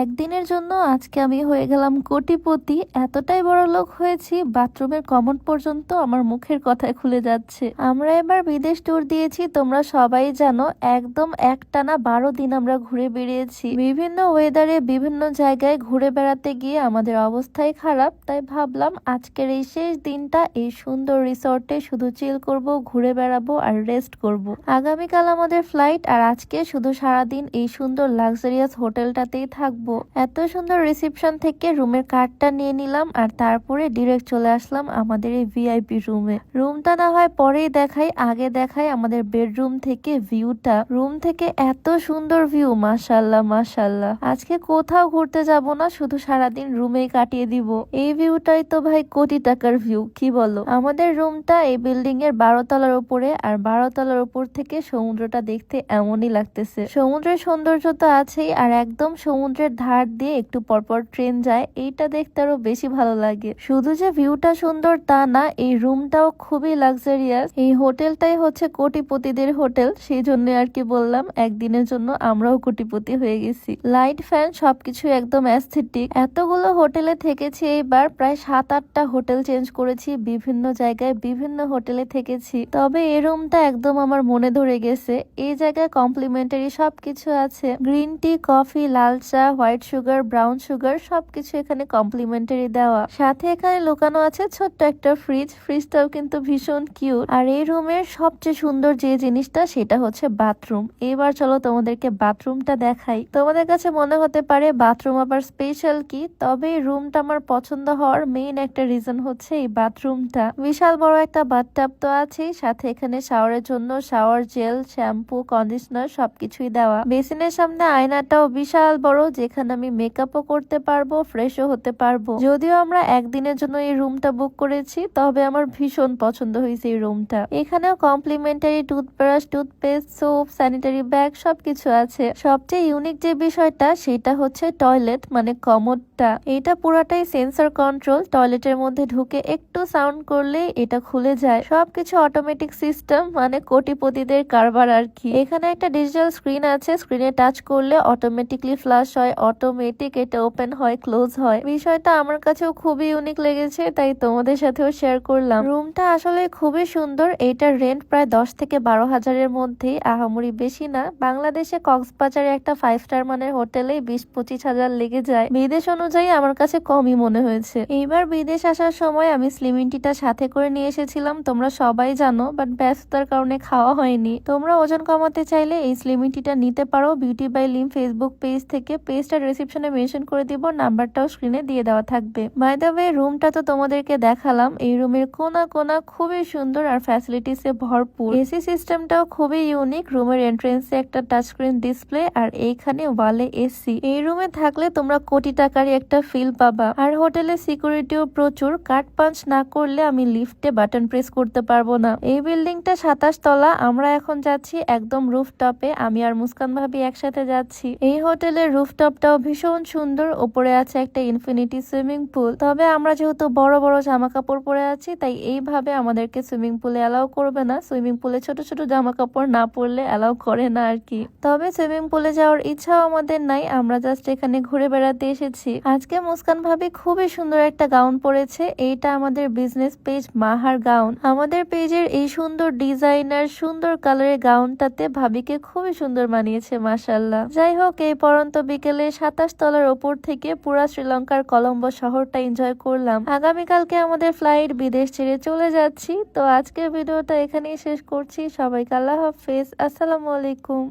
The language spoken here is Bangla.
একদিনের জন্য আজকে আমি হয়ে গেলাম কোটিপতি। এতটাই বড় লোক হয়েছি, বাথরুমের কমন পর্যন্ত আমার মুখের কথায় খুলে যাচ্ছে। আমরা এবার বিদেশ ট্যুর দিয়েছি, তোমরা সবাই জানো, একদম একটানা বারো দিন আমরা ঘুরে বেরিয়েছি বিভিন্ন ওয়েদারে, বিভিন্ন জায়গায় ঘুরে বেড়াতে গিয়ে আমাদের অবস্থাই খারাপ, তাই ভাবলাম আজকের এই শেষ দিনটা এই সুন্দর রিসর্টে শুধু চিল করব, ঘুরে বেড়াবো আর রেস্ট করব। আগামীকাল আমাদের ফ্লাইট আর আজকে শুধু সারাদিন এই সুন্দর লাক্সারিয়াস হোটেলটাতেই থাকব। এত সুন্দর রিসেপশন থেকে রুমের কার্ডটা নিয়ে নিলাম আর তারপরে ডিরেক্ট চলে আসলাম আমাদের এই ভিআইপি রুমে রুমটা না হয় পরেই দেখাই, আগে দেখাই আমাদের বেডরুম থেকে ভিউটা রুম থেকে এত সুন্দর ভিউ মাশাল্লাহ মাশাল্লাহ আজকে কোথাও ঘুরতে যাব না, শুধু সারাদিন রুমেই কাটিয়ে দিব। এই ভিউটাই তো ভাই কোটি টাকার ভিউ কি বলো? আমাদের রুমটা এই বিল্ডিং এর বারো তলার উপরে আর বারো তলার উপর থেকে সমুদ্রটা দেখতে এমনই লাগতেছে। সমুদ্রের সৌন্দর্য তো আছেই আর একদম সমুদ্রের ধার দিয়ে একটু পরপর ট্রেন যায়, এইটা দেখতে আরও বেশি ভালো লাগে। শুধু যে ভিউটা সুন্দর তা না, এই রুমটাও খুবই লাক্সারিয়াস এই হোটেলটাই হচ্ছে কোটিপতিদের হোটেল সেই জন্য আর কি বললাম, একদিনের জন্য আমরাও কোটিপতি হয়ে গেছি। লাইট ফ্যান সবকিছু একদম অ্যাস্থেটিক এতগুলো হোটেলে থেকেছি এইবার, প্রায় সাত আটটা হোটেল চেঞ্জ করেছি, বিভিন্ন জায়গায় বিভিন্ন হোটেলে থেকেছি। তবে এই রুমটা একদম আমার মনে ধরে গেছে, এই জায়গায় কমপ্লিমেন্টারি সবকিছু আছে। গ্রিন টি কফি লাল চা সুগার ব্রাউন সুগার সবকিছু এখানে কমপ্লিমেন্টারি দেওয়া। সাথে এখানে লুকানো আছে ছোট্ট একটা ফ্রিজ ফ্রিজটাও কিন্তু ভীষণ কিউট আর এই রুমের সবচেয়ে সুন্দর যে জিনিসটা, সেটা হচ্ছে বাথরুম এবার চলো তোমাদেরকে বাথরুমটা দেখাই। তোমাদের কাছে মনে হতে পারে বাথরুম আবার স্পেশাল কি, তবে রুমটা আমার পছন্দ হওয়ার মেইন একটা রিজন হচ্ছে এই বাথরুমটা বিশাল বড় একটা বাথটাব তো আছেই। সাথে এখানে শাওয়ারের জন্য শাওয়ার জেল শ্যাম্পু কন্ডিশনার সবকিছুই দেওয়া। বেসিনের সামনে আয়নাটাও বিশাল বড়, যেখানে আমি মেকআপও করতে পারব ফ্রেশও হতে পারব। যদিও আমরা একদিনের জন্য এই রুমটা বুক করেছি, তবে আমার ভীষণ পছন্দ হয়েছে এই রুমটা এখানেও complimentary toothbrush toothpaste soap sanitary bag সবকিছু আছে। সবচেয়ে ইউনিক যে বিষয়টা, সেটা হচ্ছে টয়লেট মানে কমোডটা এটা পুরাটাই সেন্সর কন্ট্রোল টয়লেটের মধ্যে ঢুকে একটু সাউন্ড করলেই এটা খুলে যায়। সবকিছু অটোমেটিক সিস্টেম মানে কোটিপতিদের কারবার আর কি। এখানে একটা ডিজিটাল স্ক্রিন আছে স্ক্রিনে টাচ করলে অটোমেটিকলি ফ্লাশ হয় অটোমেটিক এটা ওপেন হয় ক্লোজ হয়। বিষয়টা আমার কাছেও খুবই ইউনিক লেগেছে, তাই তোমাদের সাথেও শেয়ার করলাম। রুমটা আসলে খুবই সুন্দর এইটার রেন্ট প্রায় দশ থেকে বারো হাজারের মধ্যেই, আহামরি বেশি না। বাংলাদেশে কক্সবাজারে একটা ফাইভ স্টার মানের হোটেলে বিশ পঁচিশ হাজার লেগে যায়। বিদেশ অনুযায়ী আমার কাছে কমই মনে হয়েছে। এইবার বিদেশ আসার সময় আমি স্লিমিনটিটা সাথে করে নিয়ে এসেছিলাম, তোমরা সবাই জানো বাট ব্যস্ততার কারণে খাওয়া হয়নি। তোমরা ওজন কমাতে চাইলে এই স্লিমিনটিটা নিতে পারো বিউটি বাই লিম ফেসবুক পেজ থেকে পেজটা রিসেপশনে মেনশন করে দিব নাম্বারটাও স্ক্রিনে দিয়ে দেওয়া থাকবে। বাই রুমটা তো তোমাদেরকে দেখালাম। এই রুমের কোনা কোনা খুবই সুন্দর আর ফ্যাসিলিটিসে ভরপুর। এসি সিস্টেমটাও খুবই ইউনিক রুমের এন্ট্রেন্সে একটা টাচ স্ক্রিন ডিসপ্লে আর এইখানে ওয়ালে এসি এই রুমে থাকলে তোমরা কোটি টাকারই একটা ফিল পাবা। আর হোটেলে সিকিউরিটিও প্রচুর। কাট পাঞ্চ না করলে আমি লিফটে বাটন প্রেস করতে পারব না। এই বিল্ডিংটা সাতাশ তলা। আমরা এখন যাচ্ছি একদম রুফটপে আমি আর মুস্কান ভাবি একসাথে যাচ্ছি। এই হোটেলের রুফটপটাও ভীষণ সুন্দর। ওপরে আছে একটা ইনফিনিটি সুইমিং পুল তবে আমরা যেহেতু বড় বড় জামা কাপড় পরে আছি, তাই এইভাবে আমাদেরকে সুইমিং পুলে অ্যালাউ করবে না। সুইমিং পুলে ছোট ছোট জামা কাপড় না পরলে অ্যালাউ করে না আর কি। তবে সুইমিং পুলে যাওয়ার ইচ্ছাও আমাদের নাই, আমরা জাস্ট এখানে ঘুরে বেড়াতে এসেছি। আজকে মুস্কান ভাবি খুবই সুন্দর একটা গাউন পরেছে। এইটা আমাদের বিজনেস পেজ মাহার গাউন আমাদের পেজের এই সুন্দর ডিজাইনার সুন্দর কালারের গাউনটাতে ভাবিকে খুবই সুন্দর মানিয়েছে মাসাল্লাহ যাই হোক, এই পরন্ত বিকেলে সাতাশ তলার ওপর থেকে পুরা শ্রীলঙ্কার কলম্বো শহরটা এনজয় করলাম। আগামীকালকে আমাদের ফ্লাইট বিদেশ ছেড়ে চলে যাচ্ছি। তো আজকের ভিডিওটা এখানেই শেষ করছি। সবাইকে আল্লাহ হাফেজ। আসসালামু আলাইকুম।